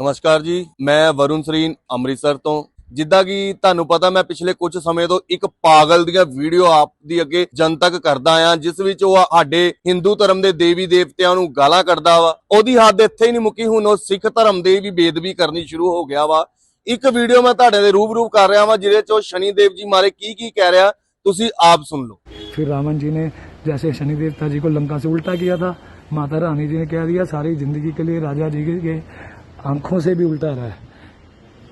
ਨਮਸਕਾਰ ਜੀ ਮੈਂ ਵਰੁਣ ਸਰੀਨ ਅੰਮ੍ਰਿਤਸਰ ਤੋਂ ਜਿੱਦਾਂ ਕਿ ਤੁਹਾਨੂੰ ਪਤਾ ਮੈਂ ਪਿਛਲੇ ਕੁਝ ਸਮੇਂ ਤੋਂ ਇੱਕ ਪਾਗਲ ਦੀਆਂ ਵੀਡੀਓ ਆਪ ਦੀ ਅੱਗੇ ਜਨਤਕ ਕਰਦਾ ਆ ਜਿਸ ਵਿੱਚ ਉਹ ਸਾਡੇ ਹਿੰਦੂ ਧਰਮ ਦੇ ਦੇਵੀ ਦੇਵਤਿਆਂ ਨੂੰ ਗਾਲਾਂ ਕੱਢਦਾ ਵਾ ਉਹਦੀ ਹੱਦ ਇੱਥੇ ਹੀ ਨਹੀਂ ਮੁੱਕੀ ਹੁਣ ਉਹ ਸਿੱਖ ਧਰਮ ਦੇ ਵੀ ਬੇਦਬੀ ਕਰਨੀ ਸ਼ੁਰੂ ਹੋ ਗਿਆ ਵਾ ਇੱਕ ਵੀਡੀਓ ਮੈਂ ਤੁਹਾਡੇ ਦੇ ਰੂਬਰੂ ਕਰ ਰਿਹਾ ਵਾਂ ਜਿਹਦੇ ਚ ਉਹ ਸ਼ਨੀ ਦੇਵ ਜੀ ਮਾਰੇ ਕੀ ਕੀ ਕਹਿ ਰਿਹਾ ਤੁਸੀਂ ਆਪ ਸੁਣ ਲਓ फिर रावण जी ने जैसे शनि देवता जी को लंका से उल्टा किया था माता रानी जी ने कह दिया सारी जिंदगी के लिए राजा जी के आँखों से भी उल्टा रहा है।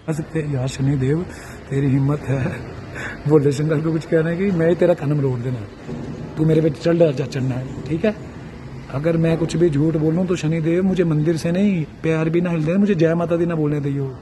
बस यार शनि देव, तेरी हिम्मत है। बोले शंकर को कुछ कहना है कि मैं ही तेरा कदम रोक देना। तू मेरे पे चल जा, चढ़ना है, ठीक है? अगर मैं कुछ भी झूठ बोलूँ तो शनि देव मुझे मंदिर से नहीं पैर भी ना हिल दे मुझे जय माता दी ना बोलने दियो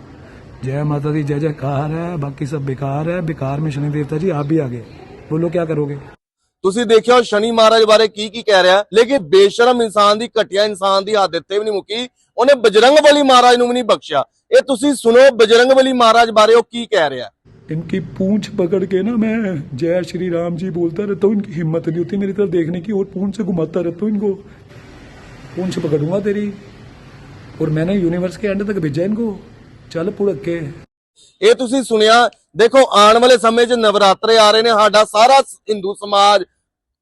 जय माता दी, जय जयकार है, बाकी सब बेकार है। बेकार में शनि देवता जी, आप भी आगे। बोलो, क्या करोगे? ਤੁਸੀਂ ਦੇਖਿਆ ਉਹ ਸ਼ਨੀ ਮਹਾਰਾਜ ਬਾਰੇ ਕੀ ਕੀ ਕਹਿ ਰਿਹਾ ਲੇਕਿਨ ਬੇਸ਼ਰਮ ਇਨਸਾਨ ਦੀ ਘਟਿਆ ਇਨਸਾਨ ਦੀ ਹੱਦ ਇੱਥੇ ਵੀ ਨਹੀਂ ਮੁੱਕੀ ਉਹਨੇ ਬਜਰੰਗ ਬਲੀ ਮਹਾਰਾਜ ਨੂੰ ਵੀ ਨਹੀਂ ਬਖਸ਼ਿਆ ਇਹ ਤੁਸੀਂ ਸੁਣੋ ਬਜਰੰਗ ਬਲੀ ਮਹਾਰਾਜ ਬਾਰੇ ਉਹ ਕੀ ਕਹਿ ਰਿਹਾ इनकी पूंछ पकड़ के ना मैं जय श्री राम जी बोलता रहता हूँ इनकी हिम्मत नहीं होती मेरी तरफ देखने की और पूंछ से घुमाता रहता हूँ इनको पूंछ पकड़ूंगा तेरी और मैंने यूनिवर्स के एंड तक भेजा इनको चल पुड़क के ਇਹ ਤੁਸੀਂ ਸੁਣਿਆ ਦੇਖੋ ਆਉਣ ਵਾਲੇ ਸਮੇਂ 'ਚ ਨਵਰਾਤਰੇ ਆ ਰਹੇ ਨੇ ਸਾਡਾ ਸਾਰਾ ਹਿੰਦੂ ਸਮਾਜ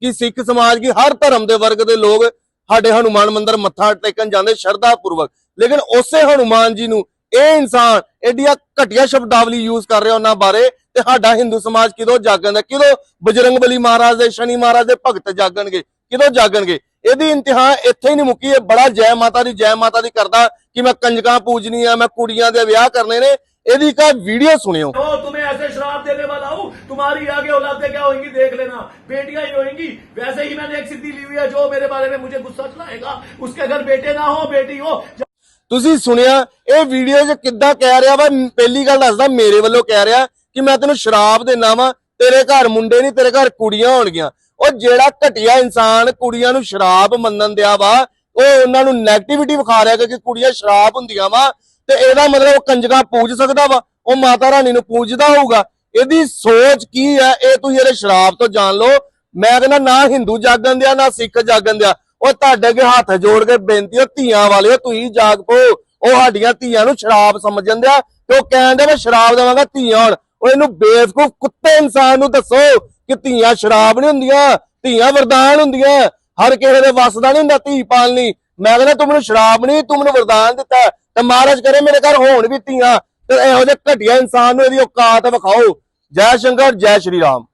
ਕਿ ਸਿੱਖ ਸਮਾਜ ਕੀ ਹਰ ਧਰਮ ਦੇ ਵਰਗ ਦੇ ਲੋਕ ਸਾਡੇ ਹਨੂਮਾਨ ਮੰਦਰ ਮੱਥਾ ਟੇਕਣ ਜਾਂਦੇ ਸ਼ਰਧਾ ਪੂਰਵਕ ਲੇਕਿਨ ਉਸੇ ਹਨੂਮਾਨ ਜੀ ਨੂੰ ਇਹ ਇਨਸਾਨ ਐਡੀਆ ਘਟਿਆ ਸ਼ਬਦਾਵਲੀ ਯੂਜ਼ ਕਰ ਰਿਹਾ ਉਹਨਾਂ ਬਾਰੇ ਤੇ ਸਾਡਾ ਹਿੰਦੂ ਸਮਾਜ ਕਿਦੋਂ ਜਾਗਣਦਾ, ਕਿਦੋਂ ਬਜਰੰਗ ਬਲੀ ਮਹਾਰਾਜ ਦੇ, ਸ਼ਨੀ ਮਹਾਰਾਜ ਦੇ ਭਗਤ ਜਾਗਣਗੇ, ਕਿਦੋਂ ਜਾਗਣਗੇ? ਇਹਦੀ ਇੰਤਹਾ ਇੱਥੇ ਹੀ ਨਹੀਂ ਮੁੱਕੀ, ਇਹ ਬੜਾ ਜੈ ਮਾਤਾ ਦੀ, ਜੈ ਮਾਤਾ ਦੀ ਕਰਦਾ ਕਿ ਮੈਂ ਕੰਜਕਾਂ ਪੂਜਨੀ ਆ ਮੈਂ ਕੁੜੀਆਂ ਦੇ ਵਿਆਹ ਕਰਨੇ ਨੇ। ਇਹਦੀ ਕਾ ਵੀਡੀਓ ਸੁਣਿਓ। तुम्हारी आगे औलादे क्या होंगी देख लेना बेटियां ही होंगी वैसे ही मैंने एक सिद्धि ली हुई है जो मेरे बारे में मुझे गुस्सा चलाएगा उसके घर बेटे ना हो बेटी हो ਤੁਸੀਂ ਸੁਣਿਆ ਇਹ ਵੀਡੀਓ 'ਚ ਕਿੱਦਾਂ ਕਹਿ ਰਿਹਾ ਵਾ ਪਹਿਲੀ ਗੱਲ ਦੱਸਦਾ ਮੇਰੇ ਵੱਲੋਂ ਕਹਿ ਰਿਹਾ ਕਿ ਮੈਂ ਤੈਨੂੰ ਸ਼ਰਾਬ ਦੇਣਾ ਵਾ ਤੇਰੇ ਘਰ ਮੁੰਡੇ ਨਹੀਂ ਤੇਰੇ ਘਰ ਕੁੜੀਆਂ ਹੋਣਗੀਆਂ ਉਹ ਜਿਹੜਾ ਘਟਿਆ ਇਨਸਾਨ ਕੁੜੀਆਂ ਨੂੰ ਸ਼ਰਾਬ ਮੰਨਣ ਦਿਆ ਵਾ ਉਹ ਉਹਨਾਂ ਨੂੰ ਨੈਗੇਟਿਵਿਟੀ ਵਿਖਾ ਰਿਹਾ ਕਿ ਕੁੜੀਆਂ ਸ਼ਰਾਬ ਹੁੰਦੀਆਂ ਵਾ ਤੇ ਇਹਦਾ ਮਤਲਬ ਉਹ ਕੰਜਕਾਂ ਪੂਜ ਸਕਦਾ ਵਾ ਉਹ ਮਾਤਾ ਰਾਣੀ ਨੂੰ ਪੂਜਦਾ ਹੋਊਗਾ ਇਹਦੀ ਸੋਚ ਕੀ ਹੈ? ਇਹ ਤੁਸੀਂ ਇਹਦੇ ਸ਼ਰਾਬ ਤੋਂ ਜਾਣ ਲਓ। ਮੈਂ ਕਹਿੰਦਾ, ਨਾ ਹਿੰਦੂ ਜਾਗਣ ਦਿਆ, ਨਾ ਸਿੱਖ ਜਾਗਣ ਦਿਆ। ਉਹ ਤੁਹਾਡੇ ਅੱਗੇ ਹੱਥ ਜੋੜ ਕੇ ਬੇਨਤੀ ਉਹ ਧੀਆਂ ਵਾਲਿਓ ਤੁਸੀਂ ਜਾਗ ਪੋ ਉਹ ਸਾਡੀਆਂ ਧੀਆਂ ਨੂੰ ਸ਼ਰਾਬ ਸਮਝਣ ਦਿਆ ਤੇ ਉਹ ਕਹਿੰਦੇ ਮੈਂ ਸ਼ਰਾਬ ਦੇਵਾਂਗਾ, ਧੀਆਂ ਹੁਣ। ਉਹ ਇਹਨੂੰ ਬੇਵਕੂਫ ਕੁੱਤੇ ਇਨਸਾਨ ਨੂੰ ਦੱਸੋ ਕਿ ਧੀਆਂ ਸ਼ਰਾਬ ਨਹੀਂ ਹੁੰਦੀਆਂ, ਧੀਆਂ ਵਰਦਾਨ ਹੁੰਦੀਆਂ। ਹਰ ਕਿਸੇ ਦੇ ਵੱਸ ਦਾ ਨਹੀਂ ਹੁੰਦਾ ਧੀ ਪਾਲਣੀ। ਮੈਂ ਕਹਿੰਦਾ, ਤੂੰ ਮੈਨੂੰ ਸ਼ਰਾਬ ਨਹੀਂ, ਤੂੰ ਮੈਨੂੰ ਵਰਦਾਨ ਦਿੱਤਾ ਤੇ ਮਹਾਰਾਜ ਕਰੇ ਮੇਰੇ ਘਰ ਹੋਣ ਵੀ ਧੀਆਂ। ਤੇ ਇਹੋ ਜਿਹੇ ਘਟੀਆ ਇਨਸਾਨ ਨੂੰ ਇਹਦੀ ਔਕਾਤ ਵਿਖਾਓ। ਜੈ ਸ਼ੰਕਰ ਜੈ ਸ਼੍ਰੀ ਰਾਮ